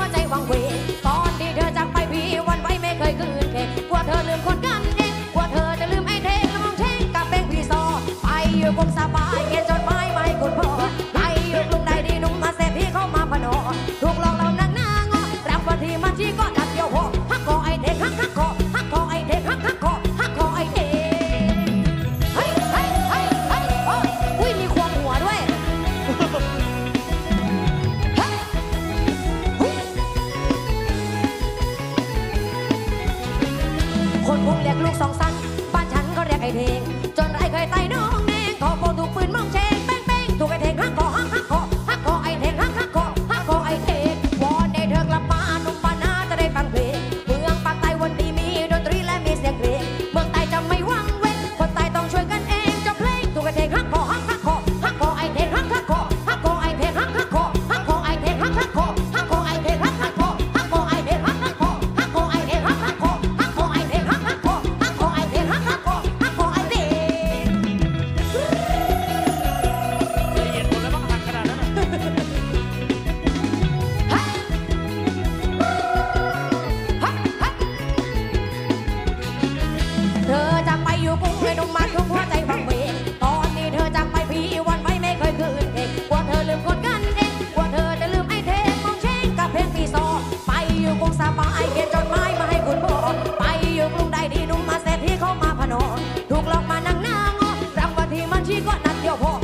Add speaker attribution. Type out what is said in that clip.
Speaker 1: ัวใจวังเวงตอนที่เธอจากไปพี่วันไว้ไม่เคยคืนเทกลัวเธอลืมคนกันเองกลัวเธอจะลืมไอ้เทงมองเท่งกับเป็นพี่ซอไปอยู่คงสบายเงียนจนไม่ไม่คุณพ่อไปอยู่กรุงใดดีนุ่มมาเสพพี่เข้ามาพนอ คนคงเรียกลูกสองสันบ้านฉันก็เรียกไอ้เพลงจน 老婆